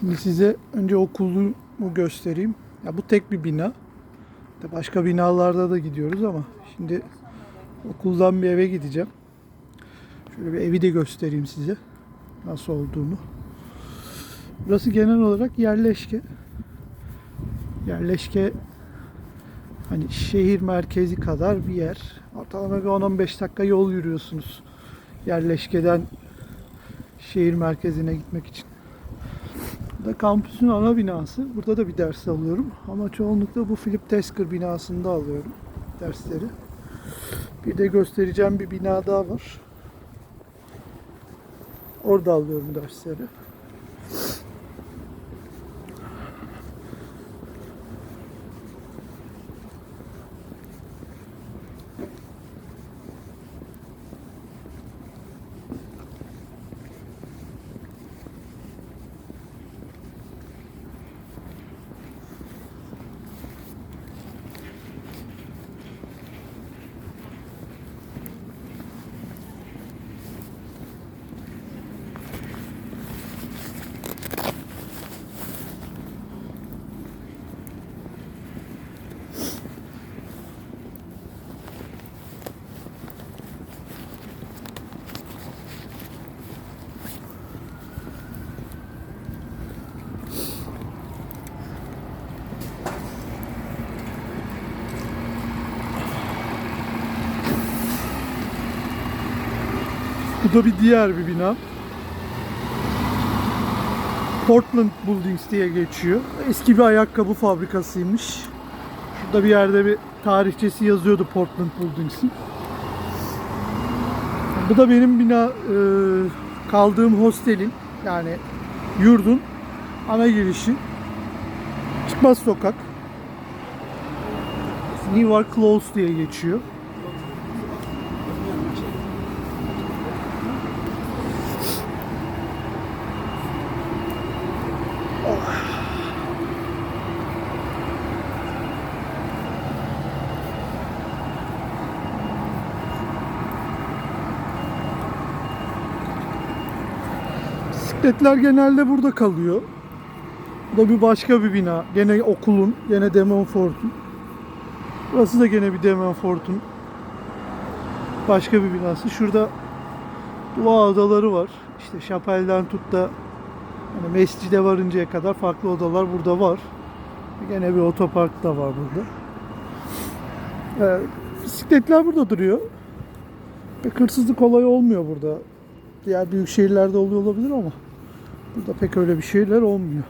Şimdi size önce okulumu göstereyim. Ya bu tek bir bina. Başka binalarda da gidiyoruz ama şimdi okuldan bir eve gideceğim. Şöyle bir evi de göstereyim size. Nasıl olduğunu. Burası genel olarak yerleşke. Yerleşke hani şehir merkezi kadar bir yer. Ortalama bir 10-15 dakika yol yürüyorsunuz. Yerleşkeden şehir merkezine gitmek için. Da kampüsün ana binası. Burada da bir ders alıyorum. Ama çoğunlukla bu Philip Tesker binasında alıyorum dersleri. Bir de göstereceğim bir bina daha var. Orada alıyorum dersleri. Bu da bir diğer bir bina. Portland Buildings diye geçiyor. Eski bir ayakkabı fabrikasıymış. Şurada bir yerde bir tarihçesi yazıyordu Portland Buildings'in. Bu da benim bina e, kaldığım hostelin yani yurdun ana girişi. Çıkmaz sokak. New York Close diye geçiyor. Bisikletler genelde burada kalıyor. Bu da bir başka bir bina. Gene okulun, gene Demonfort'un. Burası da gene bir Demonfort'un başka bir binası. Şurada dua odaları var. İşte şapelden tut da hani mescide varıncaya kadar farklı odalar burada var. Gene bir otopark da var burada. Ee, bisikletler burada duruyor. Pek hırsızlık olayı olmuyor burada. Diğer büyük şehirlerde oluyor olabilir ama burada pek öyle bir şeyler olmuyor.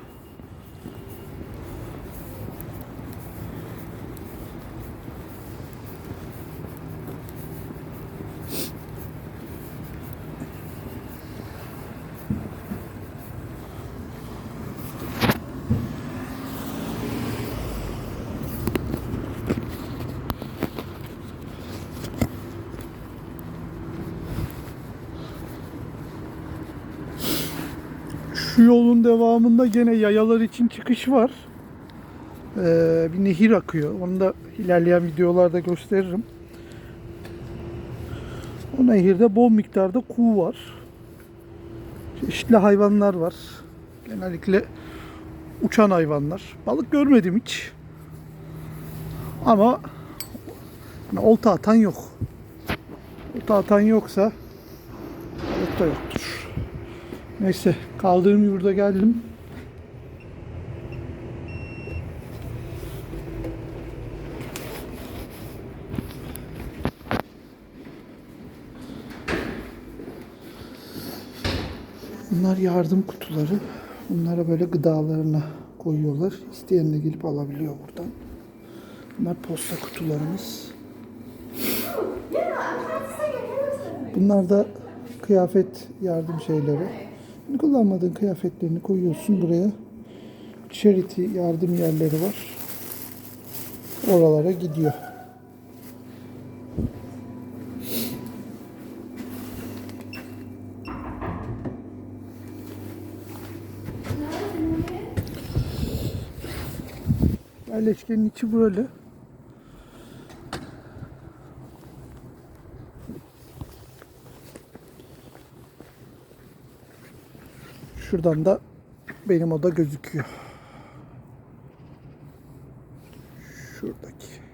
Şu yolun devamında gene yayalar için çıkış var. Ee, bir nehir akıyor. Onu da ilerleyen videolarda gösteririm. O nehirde bol miktarda kuğu var. Çeşitli hayvanlar var. Genellikle uçan hayvanlar. Balık görmedim hiç. Ama hani olta atan yok. Olta atan yoksa balık da yoktur. Neyse kaldığım yurda geldim. Bunlar yardım kutuları. Bunlara böyle gıdalarına koyuyorlar. İsteyen de gelip alabiliyor buradan. Bunlar posta kutularımız. Bunlar da kıyafet yardım şeyleri. Kullanmadığın kıyafetlerini koyuyorsun buraya. Charity yardım yerleri var. Oralara gidiyor. Yerleşkenin içi böyle. Şuradan da benim oda gözüküyor. Şuradaki.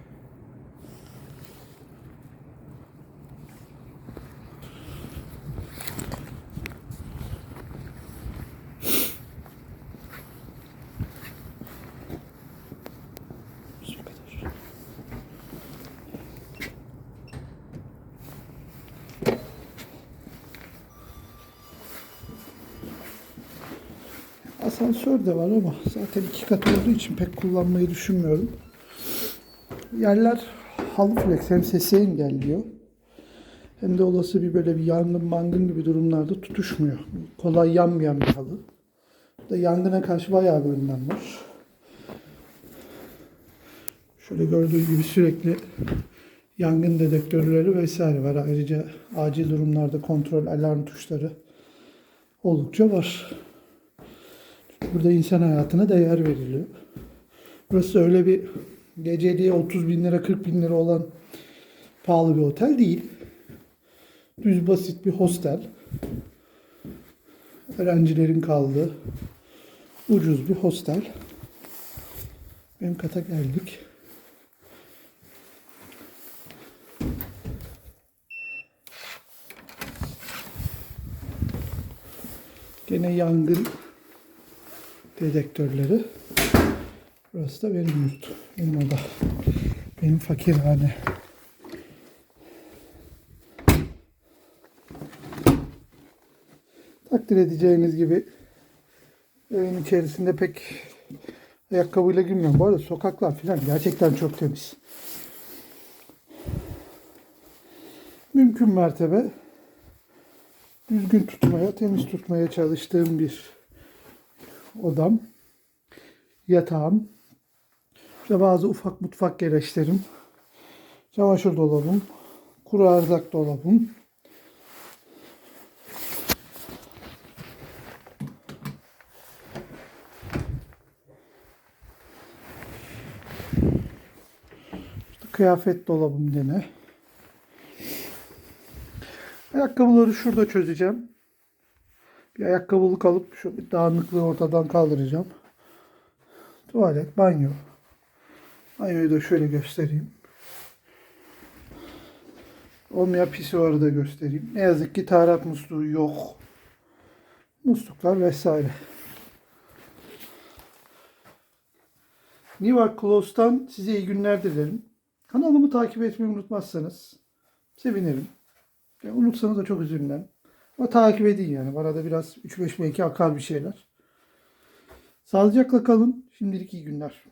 Asansör de var ama zaten iki kat olduğu için pek kullanmayı düşünmüyorum. Yerler halı flex hem sesi engelliyor hem de olası bir böyle bir yangın mangın gibi durumlarda tutuşmuyor. Kolay yanmayan bir halı. Da yangına karşı bayağı bir önlem var. Şöyle gördüğünüz gibi sürekli yangın dedektörleri vesaire var. Ayrıca acil durumlarda kontrol alarm tuşları oldukça var. Burada insan hayatına değer veriliyor. Burası öyle bir geceliğe 30 bin lira 40 bin lira olan pahalı bir otel değil. Düz basit bir hostel. Öğrencilerin kaldığı ucuz bir hostel. Benim kata geldik. Gene yangın dedektörleri. Burası da benim yurt. Benim oda. Benim fakirhane. Takdir edeceğiniz gibi evin içerisinde pek ayakkabıyla girmiyorum. Bu arada sokaklar falan gerçekten çok temiz. Mümkün mertebe düzgün tutmaya, temiz tutmaya çalıştığım bir odam, yatağım, işte bazı ufak mutfak gereçlerim, çamaşır dolabım, kuru erzak dolabım, işte kıyafet dolabım gene. Ayakkabıları şurada çözeceğim. Bir ayakkabılık alıp şu bir dağınıklığı ortadan kaldıracağım. Tuvalet, banyo. Banyoyu da şöyle göstereyim. Olmayan pisuarı da göstereyim. Ne yazık ki taharat musluğu yok. Musluklar vesaire. New Close'dan size iyi günler dilerim. Kanalımı takip etmeyi unutmazsanız sevinirim. Ya unutsanız da çok üzülmem. Ama takip edin yani. Arada biraz 3-5 belki akar bir şeyler. Sağlıcakla kalın. Şimdilik iyi günler.